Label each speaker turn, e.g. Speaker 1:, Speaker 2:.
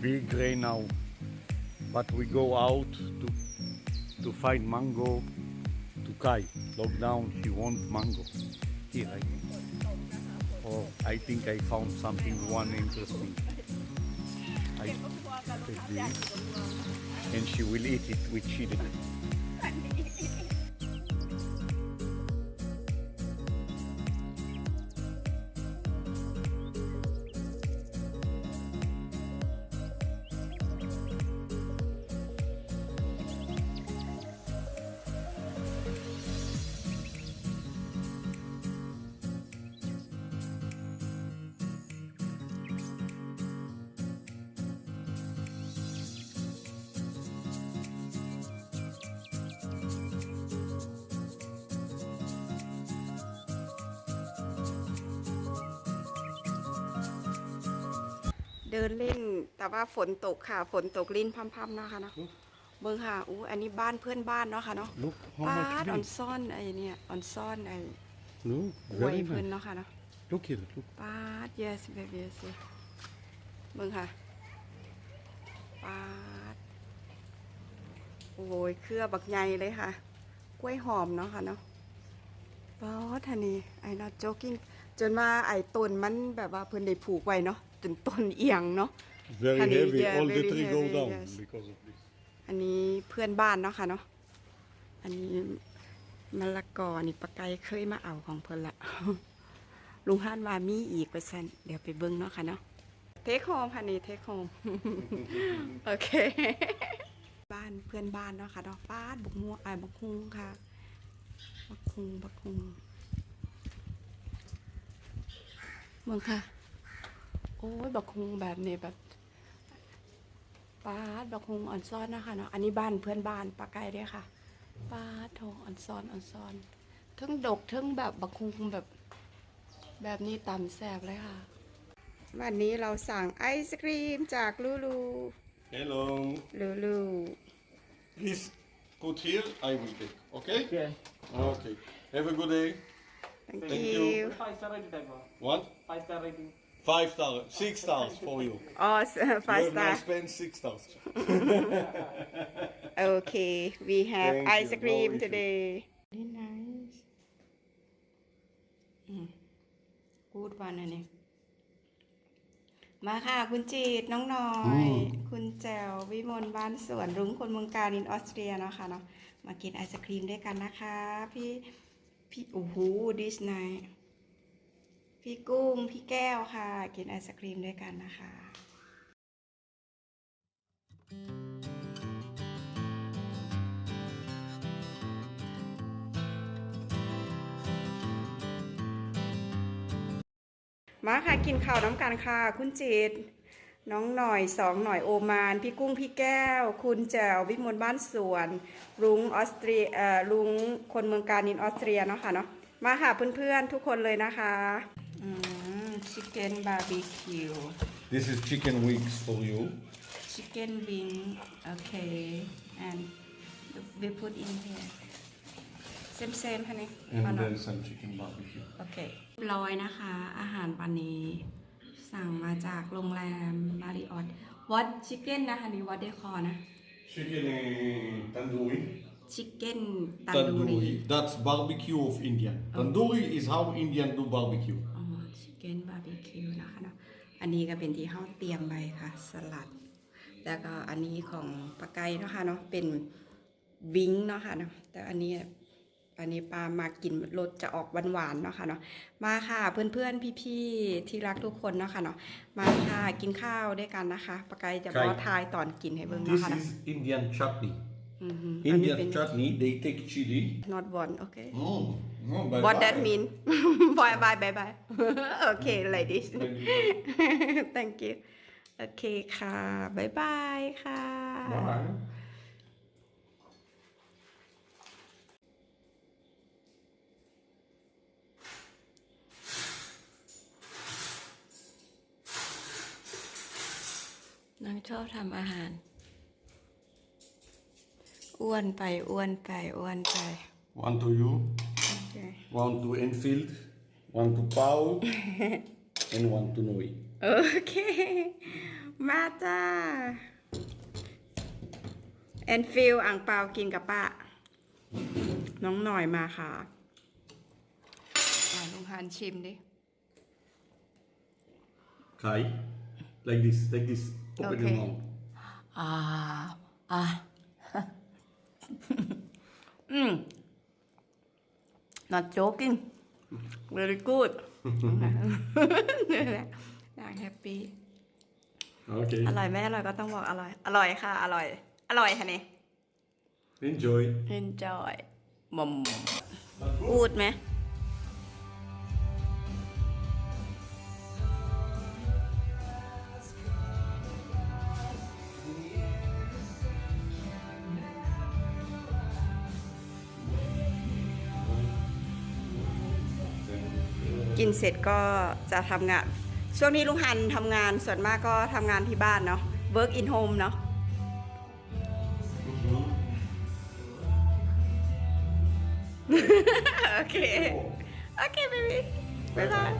Speaker 1: big rain now, but we go out to to find mango to Kai. Lockdown, he wants mango. Here, I think. Oh, I think I found something one interesting. I take this, and she will eat it with chili.
Speaker 2: เดินเล่น แต่ว่าฝนตกค่ะ ฝนตกลิ้นพั่มๆเนาะค่ะเนาะเบิ่งค่ะอู้อันนี้บ้านเพื่อนบ้านเนาะค่ะเนาะ
Speaker 1: Look how
Speaker 2: ป้า
Speaker 1: much
Speaker 2: ดออน
Speaker 1: leaves.
Speaker 2: ซ่อนไอ้เนี่ยออนซ่อนไอ้
Speaker 1: Look,
Speaker 2: กล้วย
Speaker 1: very
Speaker 2: เพื่อน
Speaker 1: nice.
Speaker 2: เนาะค่ะเนาะ
Speaker 1: Look here, look.
Speaker 2: ป้าด yes baby yes เบิ่งค่ะป้าด โอ้ยเครือบักใหญ่เลยค่ะ กล้วยหอมเนาะค่ะเนาะป้าดทันนี้ไอ้ not joking จนมาไอ้ต้นมันแบบว่าเพิ่นได้ผูกไว้เนาะ จนต้นเอียงเนาะ
Speaker 1: Very
Speaker 2: Honey,
Speaker 1: heavy.
Speaker 2: yeah,
Speaker 1: All the
Speaker 2: very
Speaker 1: tree go
Speaker 2: heavy,
Speaker 1: down
Speaker 2: yes.
Speaker 1: because of this.
Speaker 2: อันนี้เพื่อนบ้านเนาะค่ะเนาะ อันนี้มะละกอนี่ปะไกเคยมาเอาของเพิ่นละ ลุงฮันว่ามีอีกเปอร์เซ็นต์เดี๋ยวไปเบิ้งเนาะค่ะเนาะ เทคโฮมค่ะนี่เทคโฮม โอเค บ้านเพื่อนบ้านเนาะค่ะเนาะบ้านบักม่วงอ่าบักฮุงค่ะ บักฮุงบักฮุงเมืองค่ะ โอ้ยบักฮุงแบบนี้แบบปาดบักฮงอ่อนซ้อนนะคะเนาะอันนี้บ้านเพื่อนบ้านปลาไก่ด้วยค่ะปาดโถอ่อนซ้อนอ่อนซ้อนทั้งดกทั้งแบบบักฮงแบบแบบนี้ตำแสบเลยค่ะ วันนี้เราสั่งไอศครีมจากลูลู
Speaker 1: Hello.
Speaker 2: ลูลู
Speaker 1: Please put here. I will take. Okay?
Speaker 3: Okay.
Speaker 1: Okay. Have a good day.
Speaker 2: thank
Speaker 1: Thank
Speaker 2: you
Speaker 1: you.
Speaker 3: Five star rating type of.
Speaker 1: What?
Speaker 3: Five star rating.
Speaker 1: Five stars. Six stars for you.
Speaker 2: อ๋อ five
Speaker 1: you have
Speaker 2: star
Speaker 1: nice pen. Six stars.
Speaker 2: โอเค we have
Speaker 1: Thank you.
Speaker 2: ice cream
Speaker 1: No issue.
Speaker 2: today very nice อืม good one อันนี้มาค่ะ คุณจีดน้องน้อยคุณแจววิมลบ้านสวนรุ้งคนเมืองการินออสเตรียเนาะค่ะเนาะมากินไอศครีมด้วยกันนะคะ พี่ พี่ โอ้โหดิสไน พี่กุ้ง พี่แก้วค่ะ กินไอศครีมด้วยกันนะคะมาค่ะกินข้าวน้ำกันค่ะ คุณจิต น้องหน่อยสองหน่อยโอมาน พี่กุ้งพี่แก้ว คุณแจววิมลบ้านสวน ลุงออสเตรียลุงคนเมืองการนินออสเตรียเนาะค่ะเนาะมาค่ะเพื่อนๆทุกคนเลยนะคะ อืมชิคเก้นบาร์บีคิว
Speaker 1: This is chicken wings for you.
Speaker 2: ชิคเก้นวิงโอเค and we put in here same same ค่ะนี่
Speaker 1: And then some chicken barbecue.
Speaker 2: โอเคร้อยนะคะ อาหารวันนี้ สั่งมาจากโรงแรมมาริออตวัดชิคเก้นนะคะนี่วัดเดคอนะ
Speaker 1: Chicken and tandoori.
Speaker 2: ชิคเก้นตันดูรี
Speaker 1: Tandoori. That's barbecue of Indian. Tandoori is how Indian do barbecue.
Speaker 2: อ๋อชิคเก้นบาร์บีคิวนะคะเนาะอันนี้ก็เป็นที่เขาเตรียมไว้ค่ะ สลัด แล้วก็อันนี้ของปลาไก่เนาะค่ะเนาะเป็นวิงเนาะค่ะเนาะแต่อันนี้อันนี้ปลามากินรสจะออกหวานๆเนาะค่ะเนาะมาค่ะเพื่อนๆพี่ๆที่รักทุกคนเนาะค่ะเนาะมาค่ะกินข้าวด้วยกันนะคะปลาไก่จะ
Speaker 1: ไก่
Speaker 2: บอทายตอนกินให้เบิ่ง
Speaker 1: This
Speaker 2: เนาะค่ะเนาะ
Speaker 1: is Indian chutney.
Speaker 2: อือหืออันนี้
Speaker 1: Indian
Speaker 2: เป็น
Speaker 1: chutney, they take chili.
Speaker 2: not one okay
Speaker 1: Oh, no, bye
Speaker 2: what
Speaker 1: bye.
Speaker 2: that mean bye bye bye bye okay like this thank you โอเคค่ะบายบายค่ะ
Speaker 1: Bye.
Speaker 2: น้องชอบทำอาหาร อ้วนไปอ้วนไปอ้วนไป
Speaker 1: One to you,
Speaker 2: โอเค
Speaker 1: one to Enfield, one to Paul, and one to Noi.
Speaker 2: โอเคมาจ้าแอนฟิลอ่างเปากินกับป้า น้องหน่อยมาค่ะอ่าลุงฮันชิมดิ
Speaker 1: Kai, like this, like this. Open
Speaker 2: Okay.
Speaker 1: your mouth.
Speaker 2: อ่าอ่าอืม not joking very good อยากแฮปปี้
Speaker 1: Okay.
Speaker 2: อร่อยไหมอร่อยก็ต้องบอกอร่อย อร่อยค่ะ อร่อย อร่อยค่ะนี่
Speaker 1: Enjoy.
Speaker 2: enjoy มมพูดไหม กินเสร็จก็จะทำงาน ช่วงนี้ลุงฮันทำงานส่วนมากก็ทำงานที่บ้านเนาะ work in home เนาะโอเค โอเคเบบี้บ๊ายบาย